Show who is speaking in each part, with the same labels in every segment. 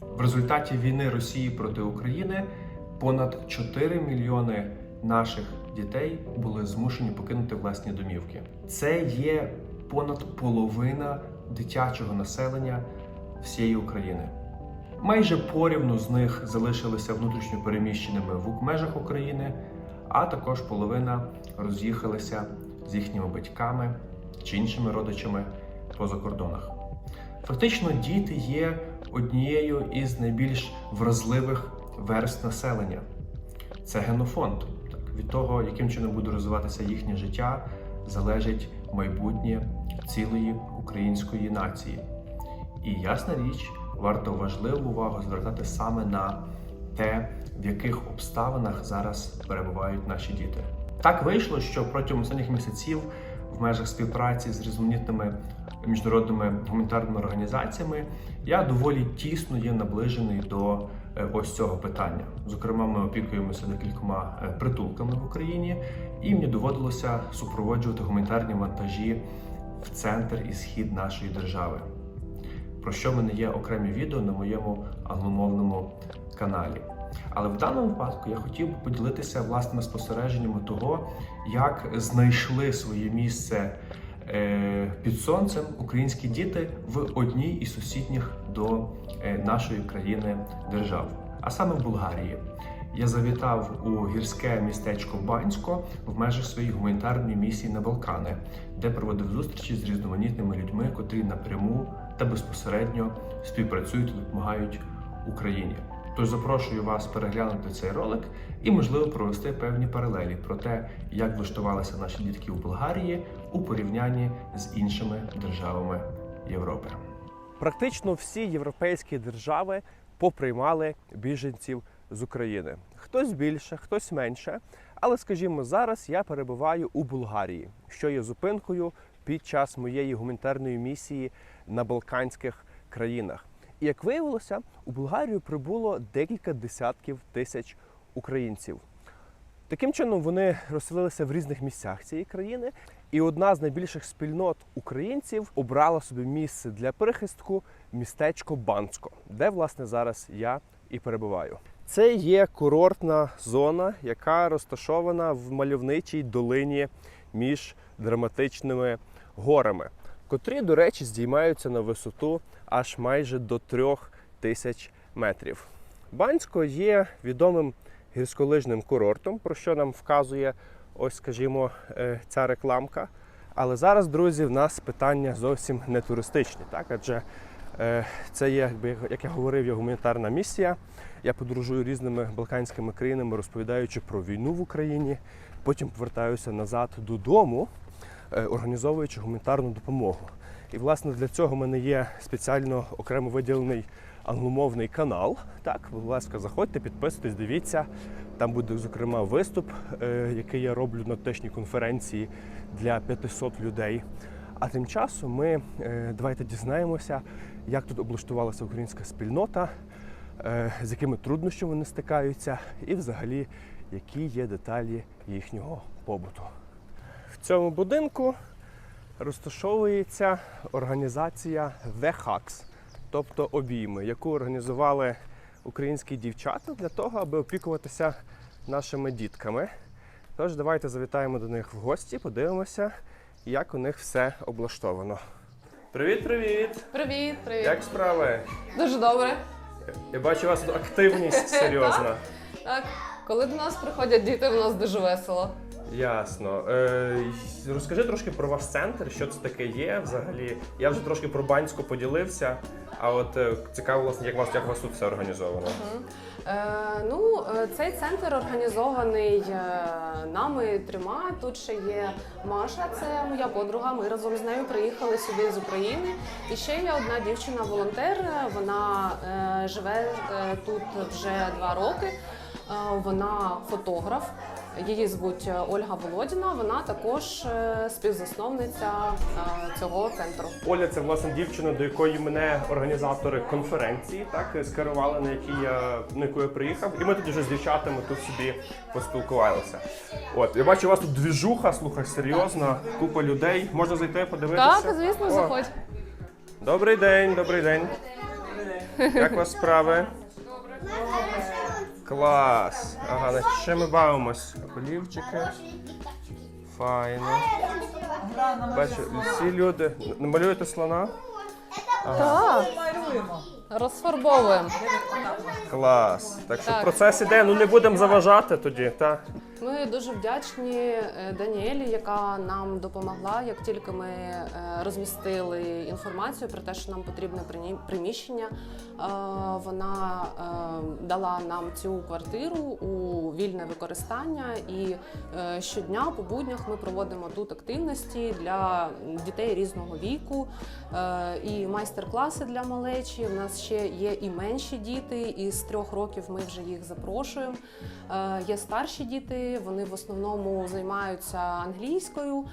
Speaker 1: В результаті війни Росії проти України понад 4 мільйони наших дітей були змушені покинути власні домівки. Це є понад половина дитячого населення всієї України. Майже порівну з них залишилися внутрішньо переміщеними в межах України, а також половина роз'їхалися з їхніми батьками чи іншими родичами по закордонах. Фактично, діти є однією із найбільш вразливих верст населення. Це генофонд. Так, від того, яким чином буде розвиватися їхнє життя, залежить майбутнє цілої української нації. І ясна річ, варто важливу увагу звертати саме на те, в яких обставинах зараз перебувають наші діти. Так вийшло, що протягом останніх місяців в межах співпраці з різноманітними міжнародними гуманітарними організаціями я доволі тісно є наближений до е, ось цього питання. Зокрема, ми опікуємося декількома е, притулками в Україні, і мені доводилося супроводжувати гуманітарні вантажі в центр і схід нашої держави. Про що в мене є окремі відео на моєму англомовному каналі. Але в даному випадку я хотів би поділитися власними спостереженнями того, як знайшли своє місце під сонцем українські діти в одній із сусідніх до е, нашої країни держав, а саме в Болгарії. Я завітав у гірське містечко Бансько в межах своєї гуманітарної місії на Балкани, де проводив зустрічі з різноманітними людьми, котрі напряму та безпосередньо співпрацюють і допомагають Україні. Тож запрошую вас переглянути цей ролик і, можливо, провести певні паралелі про те, як влаштувалися наші дітки у Болгарії у порівнянні з іншими державами Європи.
Speaker 2: Практично всі європейські держави поприймали біженців з України. Хтось більше, хтось менше. Але, скажімо, зараз я перебуваю у Болгарії, що є зупинкою під час моєї гуманітарної місії на Балканських країнах. І як виявилося, у Болгарію прибуло декілька десятків тисяч українців. Таким чином вони розселилися в різних місцях цієї країни, і одна з найбільших спільнот українців обрала собі місце для перехистку містечко Бансько, де власне зараз я і перебуваю. Це є курортна зона, яка розташована в мальовничій долині між драматичними горами, котрі, до речі, здіймаються на висоту аж майже до трьох тисяч метрів. Бансько є відомим гірськолижним курортом, про що нам вказує ось, скажімо, е, ця рекламка. Але зараз, друзі, в нас питання зовсім не туристичні, так? Адже е, це є, як я говорив, є гуманітарна місія. Я подорожую різними балканськими країнами, розповідаючи про війну в Україні. Потім повертаюся назад додому, організовуючи гуманітарну допомогу. І власне для цього в мене є спеціально окремо виділений англомовний канал. Так, будь ласка, заходьте, підписуйтесь, дивіться. Там буде, зокрема, виступ, е, який я роблю на техній конференції для 500 людей. А тим часом ми е, давайте дізнаємося, як тут облаштувалася українська спільнота, е, з якими труднощами вони стикаються, і взагалі які є деталі їхнього побуту. В цьому будинку розташовується організація The Hugs, тобто обійми, яку організували українські дівчата для того, аби опікуватися нашими дітками. Тож давайте завітаємо до них в гості, подивимося, як у них все облаштовано. Привіт, привіт!
Speaker 3: Привіт, привіт.
Speaker 2: Як справи?
Speaker 3: Дуже добре.
Speaker 2: Я бачу у вас тут активність серйозна.
Speaker 3: Так, коли до нас приходять діти, в нас дуже весело.
Speaker 2: Ясно. Е, розкажи трошки про ваш центр, що це таке є взагалі. Я вже трошки про Банську поділився, а от е, цікаво, власне, як у вас, як у вас тут все організовано.
Speaker 3: Е, ну, е, цей центр організований е, нами трьома. Тут ще є Маша, це моя подруга. Ми разом з нею приїхали сюди з України. І ще є одна дівчина-волонтер. Вона е, живе тут вже два роки. Вона фотограф. Її звуть е, Ольга Володіна. Вона також е, співзасновниця е, цього центру.
Speaker 2: Оля, це власне дівчина, до якої мене організатори конференції так скерували, на які я на яку я приїхав. І ми тоді вже з дівчатами тут собі поспілкувалися. От я бачу, у вас тут двіжуха, слухай, серйозно, купа людей. Можна зайти, подивитися.
Speaker 3: Так, звісно,
Speaker 2: О,
Speaker 3: заходь.
Speaker 2: Добрий день, добрий день. Як у вас справи? Клас. Ага, значить, ще ми бавимось. Олівчики. Файно. Бачу, всі люди. Намалюєте слона?
Speaker 3: Так,
Speaker 4: Малюємо.
Speaker 3: розфарбовуємо.
Speaker 2: Клас. Так що
Speaker 3: Так.
Speaker 2: процес іде, ну не будемо заважати тоді, так?
Speaker 3: Ми дуже вдячні е, Даніелі, яка нам допомогла, як тільки ми е, розмістили інформацію про те, що нам потрібне приміщення. е, Вона дала нам цю квартиру у вільне використання, і щодня по буднях ми проводимо тут активності для дітей різного віку і майстер-класи для малечі. У нас ще є і менші діти, і з трьох років ми вже їх запрошуємо. Є старші діти, вони в основному займаються англійською.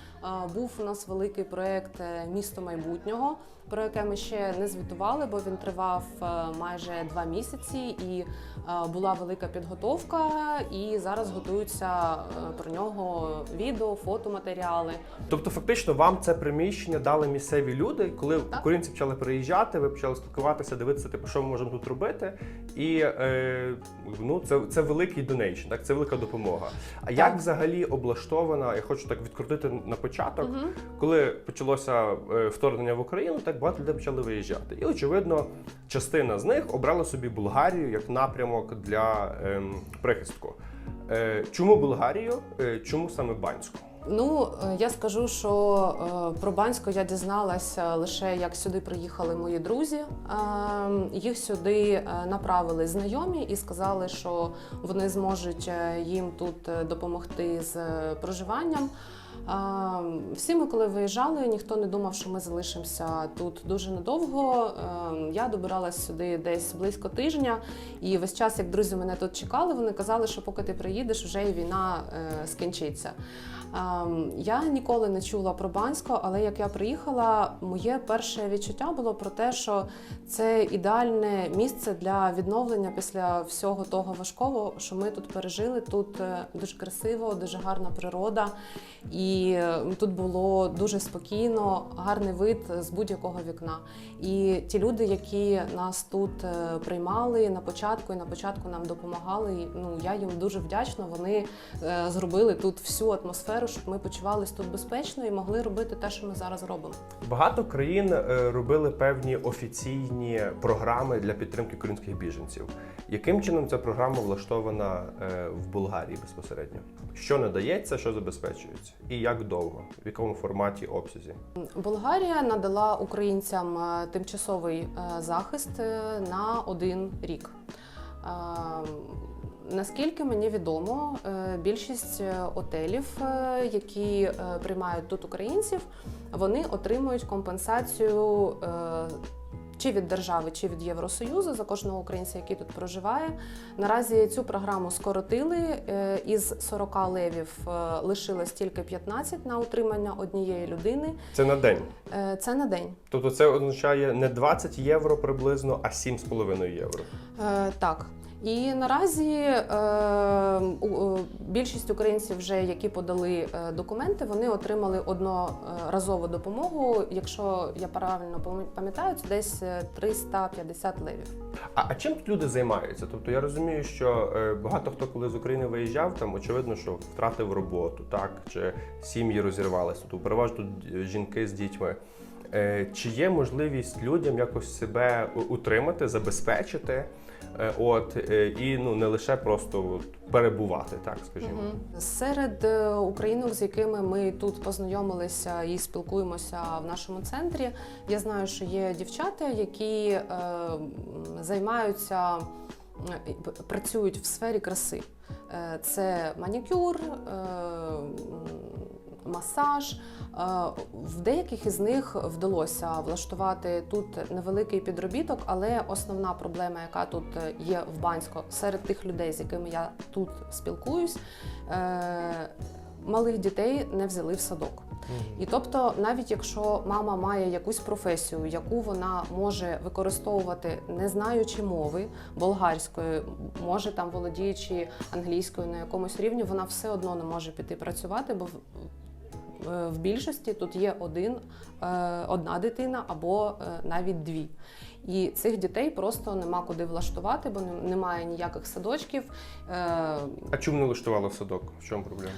Speaker 3: Був у нас великий проєкт е, Місто майбутнього, про яке ми ще не звітували, бо він тривав е, майже два місяці, і е, була велика підготовка. І зараз готуються е, про нього відео, фотоматеріали.
Speaker 2: Тобто, фактично, вам це приміщення дали місцеві люди, коли
Speaker 3: Так.
Speaker 2: українці почали приїжджати, ви почали спілкуватися, дивитися, типу, що ми можемо тут робити. І е, ну, це, це великий донейшн, так це велика допомога. А як взагалі облаштована? Я хочу так відкрутити на початок,
Speaker 3: Мгм.
Speaker 2: коли почалося вторгнення в Україну, так багато людей почали виїжджати. І очевидно, частина з них обрала собі Болгарію як напрямок для ем, прихистку. Е, чому Болгарію? Е, чому саме Банську?
Speaker 3: Ну, е, я скажу, що е, про Банську я дізналася лише як сюди приїхали мої друзі. Е, Їх сюди е, направили знайомі і сказали, що вони зможуть їм тут допомогти з проживанням. Всі ми, коли виїжджали, ніхто не думав, що ми залишимося тут дуже надовго. Е, Я добиралась сюди десь близько тижня, і весь час, як друзі мене тут чекали, вони казали, що поки ти приїдеш, вже і війна е, скінчиться. Ем, Я ніколи не чула про Бансько, але як я приїхала, моє перше відчуття було про те, що це ідеальне місце для відновлення після всього того важкого, що ми тут пережили. Тут е, дуже красиво, дуже гарна природа, і тут було дуже спокійно, гарний вид з будь-якого вікна. І ті люди, які нас тут е, приймали на початку і на початку нам допомагали. Ну я їм дуже вдячна. Вони е, зробили тут всю атмосферу, щоб ми почувалися тут безпечно і могли робити те, що ми зараз робимо.
Speaker 2: Багато країн е, робили певні офіційні програми для підтримки українських біженців. Яким чином ця програма влаштована е, в Болгарії безпосередньо? Що надається, що забезпечується, і як довго, в якому форматі обсязі?
Speaker 3: Болгарія надала українцям е, тимчасовий захист на один рік. Наскільки мені відомо, е, більшість е, отелів, е, які приймають тут українців, вони отримують компенсацію чи від держави, чи від Євросоюзу за кожного українця, який тут проживає. Наразі цю програму скоротили. Із 40 левів лишилось тільки 15 на утримання однієї людини.
Speaker 2: Це на день.
Speaker 3: Це на день.
Speaker 2: Тобто це означає не 20 євро приблизно, а 7,5 євро.
Speaker 3: Так. І наразі е, е, більшість українців, вже які подали е, документи, вони отримали одноразову допомогу. Якщо я правильно пам'я- пам'ятаю, це десь е, 350 левів.
Speaker 2: А, а чим тут люди займаються? Тобто я розумію, що е, багато хто, коли з України виїжджав, там очевидно, що втратив роботу, так чи сім'ї розірвалися. Тобто переважно е, жінки з дітьми. Е, чи є можливість людям якось себе утримати, забезпечити? Е, От е, і ну не лише просто перебувати, так скажімо.
Speaker 3: Серед е, українок, з якими ми тут познайомилися і спілкуємося в нашому центрі, я знаю, що є дівчата, які е, займаються, працюють в сфері краси. Це манікюр, масаж. В деяких із них вдалося влаштувати тут невеликий підробіток, але основна проблема, яка тут є в Банську, серед тих людей, з якими я тут спілкуюсь, е, малих дітей не взяли в садок. І тобто, навіть якщо мама має якусь професію, яку вона може використовувати, не знаючи мови болгарської, може там володіючи англійською на якомусь рівні, вона все одно не може піти працювати, бо в- е, більшості тут є один, е, одна дитина або е, навіть дві. І цих дітей просто нема куди влаштувати, бо немає ніяких садочків.
Speaker 2: А чому не влаштували в садок? В чому проблема?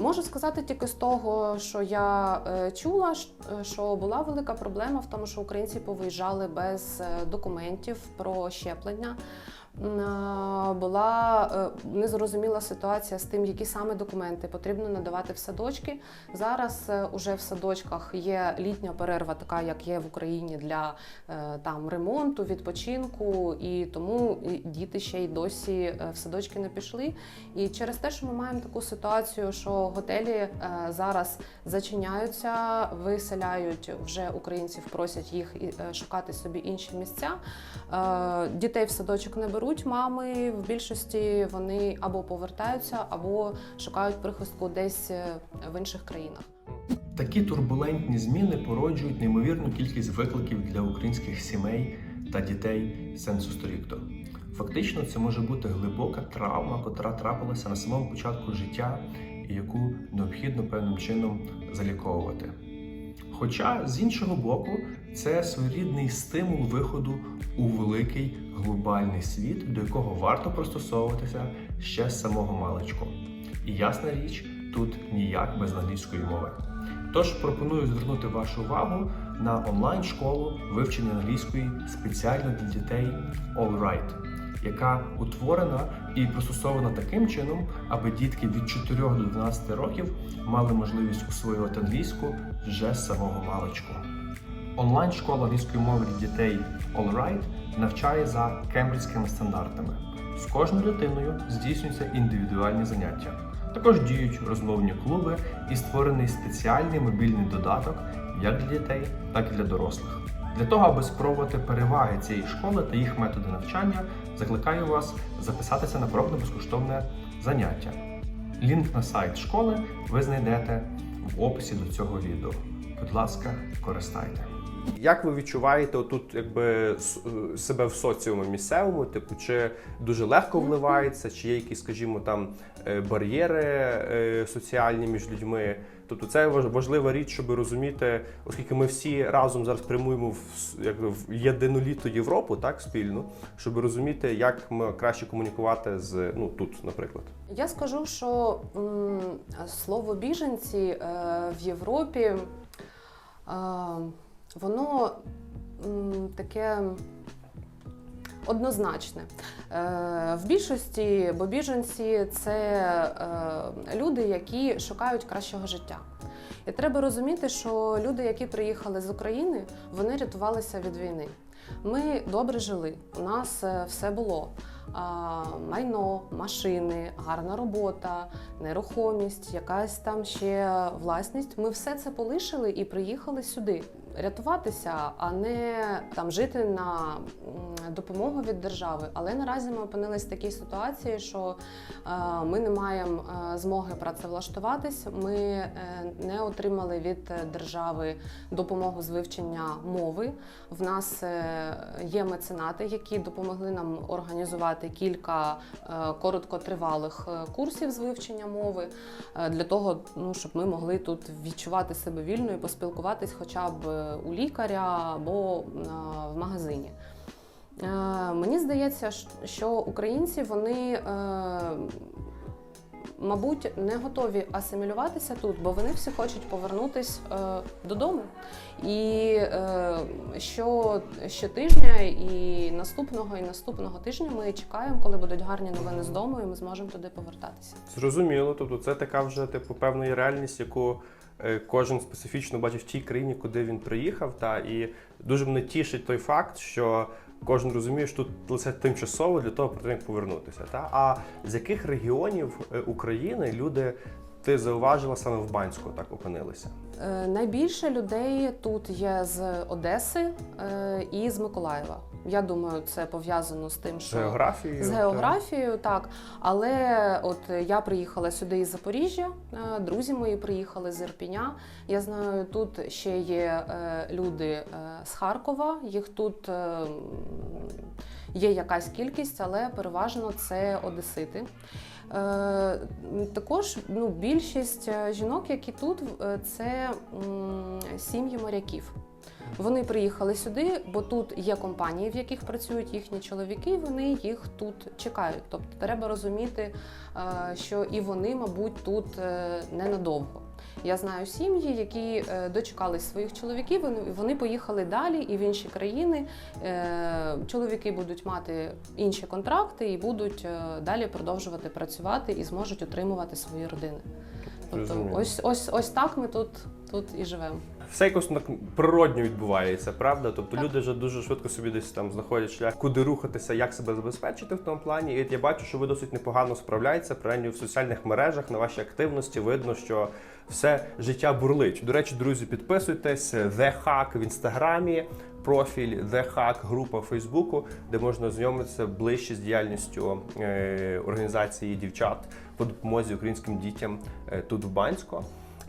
Speaker 3: Можу сказати тільки з того, що я чула, що була велика проблема в тому, що українці повиїжджали без документів про щеплення. Е, Була е, незрозуміла ситуація з тим, які саме документи потрібно надавати в садочки. Зараз е, уже в садочках є літня перерва, така як є в Україні для там ремонту, відпочинку, і тому діти ще й досі в садочки не пішли. І через те, що ми маємо таку ситуацію, що готелі зараз зачиняються, виселяють вже українців, просять їх шукати собі інші місця. Дітей в садочок не беруть мами. В більшості вони або повертаються, або шукають прихистку десь е, в інших країнах.
Speaker 1: Такі турбулентні зміни породжують неймовірну кількість викликів для українських сімей та дітей сенсу сторікто. Фактично, це може бути глибока травма, котра трапилася на самому початку життя і яку необхідно певним чином заліковувати. Хоча з іншого боку, це своєрідний стимул виходу у великий глобальний світ, до якого варто пристосовуватися ще з самого маличку. І ясна річ, тут ніяк без англійської мови. Тож пропоную звернути вашу увагу на онлайн-школу вивчення англійської спеціально для дітей All Right, яка утворена і пристосована таким чином, аби дітки від 4 до 12 років мали можливість освоювати англійську вже з самого маличку. Онлайн-школа англійської мови для дітей All Right навчає за кембриджськими стандартами. З кожною дитиною здійснюються індивідуальні заняття. Також діють розмовні клуби і створений спеціальний мобільний додаток як для дітей, так і для дорослих. Для того, аби спробувати переваги цієї школи та їх методи навчання, закликаю вас записатися на пробне безкоштовне заняття. Лінк на сайт школи ви знайдете в описі до цього відео. Будь ласка, користайте.
Speaker 2: Як ви відчуваєте отут, якби е, себе в соціумі місцевому? Типу, чи дуже легко вливається, чи є якісь, скажімо, там е, бар'єри е, соціальні між людьми? Тобто це важ- важлива річ, щоб розуміти, оскільки ми всі разом зараз прямуємо в якби в єдиноліту Європу, так спільно, щоб розуміти, як ми краще комунікувати з ну тут, наприклад.
Speaker 3: Я скажу, що м, слово біженці е, в Європі е, воно таке однозначне. Е, в більшості, бо біженці це е, люди, які шукають кращого життя. І треба розуміти, що люди, які приїхали з України, вони рятувалися від війни. Ми добре жили, у нас е, все було. Майно, машини, гарна робота, нерухомість, якась там ще власність. Ми все це полишили і приїхали сюди рятуватися, а не там жити на допомогу від держави. Але наразі ми опинились в такій ситуації, що е, ми не маємо е, змоги працевлаштуватись. Ми е, не отримали від держави допомогу з вивчення мови. В нас є меценати, які допомогли нам організувати кілька короткотривалих курсів з вивчення мови для того, ну, щоб ми могли тут відчувати себе вільно і поспілкуватись хоча б у лікаря або в магазині. Е, Мені здається, що українці вони. е, Мабуть, не готові асимілюватися тут, бо вони всі хочуть повернутись е, додому. І е, що, щотижня, і наступного, і наступного тижня ми чекаємо, коли будуть гарні новини з дому, і ми зможемо туди повертатися.
Speaker 2: Зрозуміло, тобто це така вже типу певна реальність, яку е, кожен специфічно бачить в тій країні, куди він приїхав. Та і дуже мене тішить той факт, що кожен розуміє, що тут лише тимчасово для того, як повернутися. Та а з яких регіонів е, України люди ти зауважила саме в Банську так опинилися?
Speaker 3: Е, Найбільше людей тут є з Одеси е, і з Миколаєва. Я думаю, це пов'язано з тим, що
Speaker 2: географією?
Speaker 3: З географією, так. Але от я приїхала сюди із Запоріжжя, е, друзі мої приїхали з Ірпіня. Я знаю, тут ще є е, люди е, з Харкова, їх тут є якась кількість, але переважно це одесити. Е, Також ну, більшість е, жінок, які тут, е, це сім'ї моряків. Вони приїхали сюди, бо тут є компанії, в яких працюють їхні чоловіки. Вони їх тут чекають. Тобто треба розуміти, що і вони, мабуть, тут ненадовго. Я знаю сім'ї, які е, дочекались своїх чоловіків. Вони, поїхали далі і в інші країни. Е, Чоловіки будуть мати інші контракти і будуть е, далі продовжувати працювати і зможуть утримувати свої родини. Тобто, ось ось ось так ми тут, тут і живемо.
Speaker 2: Все якось так природньо відбувається, правда? Тобто
Speaker 3: Так.
Speaker 2: люди вже дуже швидко собі десь там знаходять шлях, куди рухатися, як себе забезпечити в тому плані. І я бачу, що ви досить непогано справляєтеся, принаймні в соціальних мережах на вашій активності видно, що все життя бурлить. До речі, друзі, підписуйтесь The Hack в інстаграмі. Профіль The Hack, група Фейсбуку, де можна знайомитися ближче з діяльністю е, організації дівчат по допомозі українським дітям е, тут в Банську.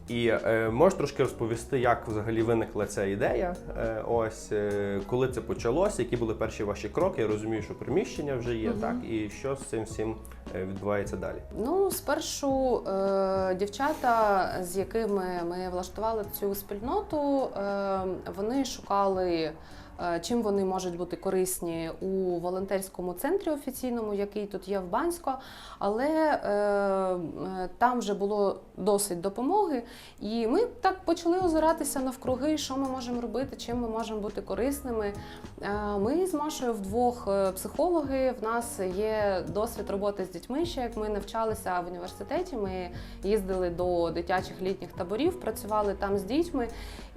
Speaker 2: І е, можеш трошки розповісти, як взагалі виникла ця ідея? Е, ось е, коли це почалося, які були перші ваші кроки? Я розумію, що приміщення вже є,
Speaker 3: угу.
Speaker 2: так і що з цим всім е, відбувається далі?
Speaker 3: Ну, спершу е, дівчата, з якими ми влаштували цю спільноту, е, вони шукали. Е, Чим вони можуть бути корисні у волонтерському центрі офіційному, який тут є в Банську, але е, е, там вже було досить допомоги, і ми так почали озиратися навкруги, що ми можемо робити, чим ми можемо бути корисними. Ми з Машою вдвох психологи. В нас є досвід роботи з дітьми. Ще як ми навчалися в університеті, ми їздили до дитячих літніх таборів, працювали там з дітьми.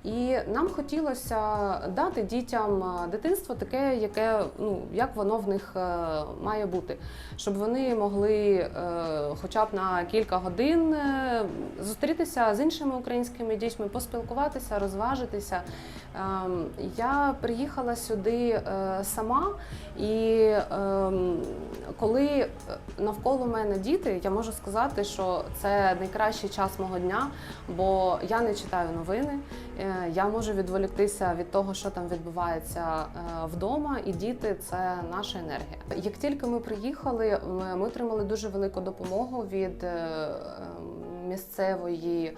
Speaker 3: І нам хотілося дати дітям е, дитинство таке, яке ну як воно в них е, має бути, щоб вони могли, е, хоча б на кілька годин, зустрітися з іншими українськими дітьми, поспілкуватися, розважитися. Ем, Я приїхала сюди сама, і ем, коли навколо мене діти, я можу сказати, що це найкращий час мого дня, бо я не читаю новини. Е, Я можу відволіктися від того, що там відбувається е, вдома, і діти це наша енергія. Як тільки ми приїхали, ми- отримали дуже велику допомогу від е, ем, місцевої.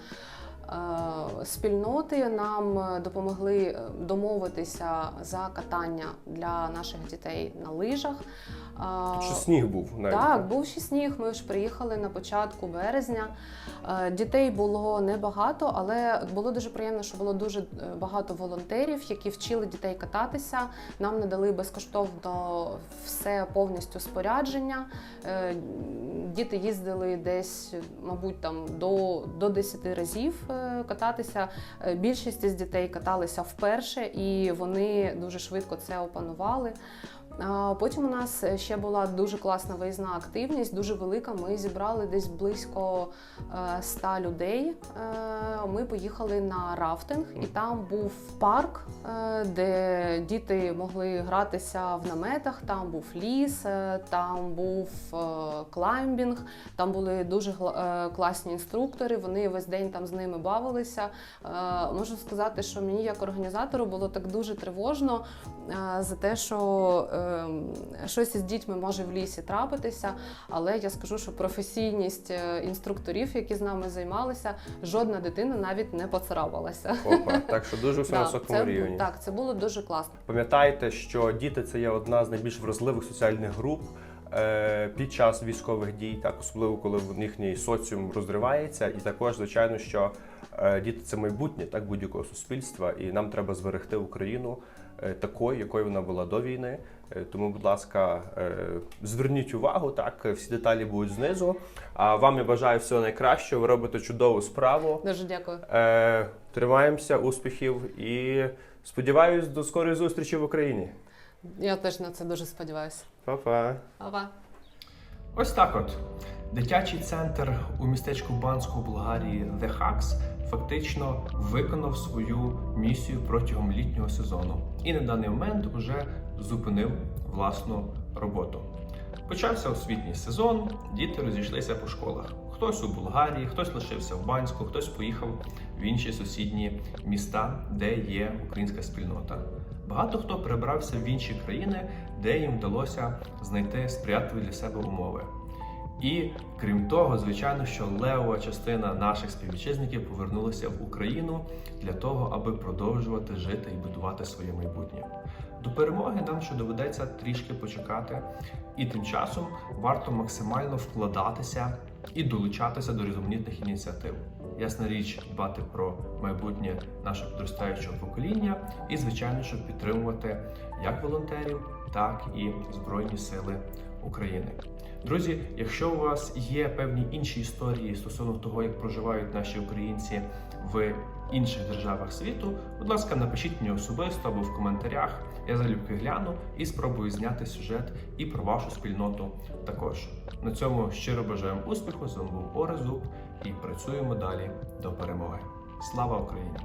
Speaker 3: Е, Спільноти нам е, допомогли е, домовитися за катання для наших дітей на лижах.
Speaker 2: Ще сніг був навіть.
Speaker 3: так, був ще сніг. Ми ж приїхали на початку березня. Дітей було небагато, але було дуже приємно, що було дуже багато волонтерів, які вчили дітей кататися. Нам надали безкоштовно все повністю спорядження. Діти їздили десь, мабуть, там до, до 10 разів кататися. Е, Більшість з дітей каталися вперше, і вони дуже швидко це опанували. Потім у нас ще була дуже класна виїзна активність, дуже велика. Ми зібрали десь близько е, 100 людей. Ми поїхали на рафтинг, і там був парк, е, де діти могли гратися в наметах. Там був ліс, е, там був е, клаймбінг, там були дуже класні інструктори. Вони весь день там з ними бавилися. Можу сказати, що мені як організатору було так дуже тривожно за те, що щось із дітьми може в лісі трапитися. Але я скажу, що професійність інструкторів, які з нами займалися, жодна дитина навіть не поцарапалася.
Speaker 2: Опа, так що дуже все на високому рівні.
Speaker 3: Так, це було дуже класно.
Speaker 2: Пам'ятайте, що діти це є одна з найбільш вразливих соціальних груп е, під час військових дій, так особливо коли в їхній соціум розривається, і також звичайно, що е, діти це майбутнє так будь-якого суспільства, і нам треба зберегти Україну такою, якою вона була до війни. Е, Тому, будь ласка, е, зверніть увагу, так всі деталі будуть знизу. А вам я бажаю всього найкращого. Ви робите чудову справу.
Speaker 3: Дуже дякую.
Speaker 2: Е, тримаємося, успіхів і сподіваюсь до скорої зустрічі в Україні.
Speaker 3: Я теж на це дуже сподіваюся.
Speaker 2: Па-па!
Speaker 3: Ава.
Speaker 1: Ось так от. Дитячий центр у містечку Банську Болгарії The Hacks фактично виконав свою місію протягом літнього сезону і на даний момент вже зупинив власну роботу. Почався освітній сезон, діти розійшлися по школах. Хтось у Болгарії, хтось лишився в Банську, хтось поїхав в інші сусідні міста, де є українська спільнота. Багато хто перебрався в інші країни, де їм вдалося знайти сприятливі для себе умови.
Speaker 2: І крім того, звичайно, що левова частина наших співвітчизників повернулася в Україну для того, аби продовжувати жити і будувати своє майбутнє. До перемоги нам ще доведеться трішки почекати, і тим часом варто максимально вкладатися і долучатися до різноманітних ініціатив. Ясна річ, дбати про майбутнє нашого підростаючого покоління, і звичайно, щоб підтримувати як волонтерів, так і Збройні Сили України. Друзі, якщо у вас є певні інші історії стосовно того, як проживають наші українці в інших державах світу, будь ласка, напишіть мені особисто або в коментарях. Я залюбки гляну і спробую зняти сюжет і про вашу спільноту також. На цьому щиро бажаємо успіху. З вами був Зуб і працюємо далі до перемоги. Слава Україні!